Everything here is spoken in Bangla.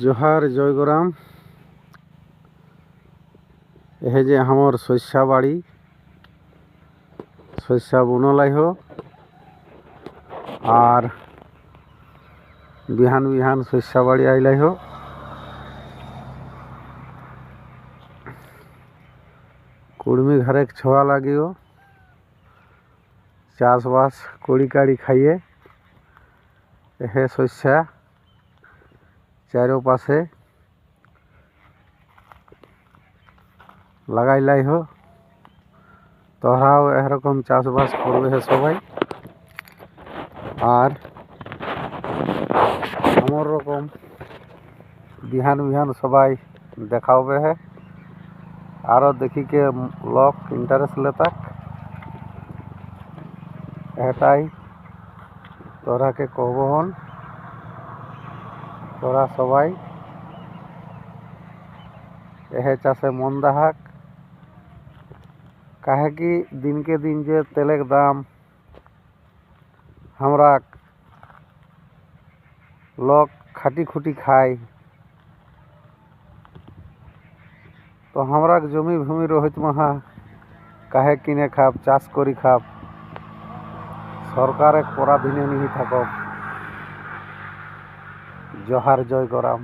জোহার জয়গরাম এহে যে আমার শস্যা বাড়ি শস্যা বুনলাইহ আর বিহান বিহান শস্যা বাড়ি আইলাইহ কুড়মি ঘরেক ছোয়া লাগিও চাষবাস কড়ি কাড়ি খাইয়ে এহে শস্যা চারোপাশে লাগাইলাই হো। তোরাও এরকম চাষবাস করবে সবাই। আর আমার রকম বিহান বিহান সবাই দেখাবে হে। আরও দেখিকে লোক ইন্টারেস্ট লেতাক। এটাই তোরাকে কহব হন। তোরা সবাই। এহে চাষে মন দাহাক। কাহে কি দিনকে দিন যে তেলের দাম আমরা লোক খাটি খুটি খাই। তো আমরা জমি ভূমি রহিত মহা কাহে কিনে খাব চাষ করি খাব সরকারে পরাধীনে নিহি থাকক। জহার জয় গরাম।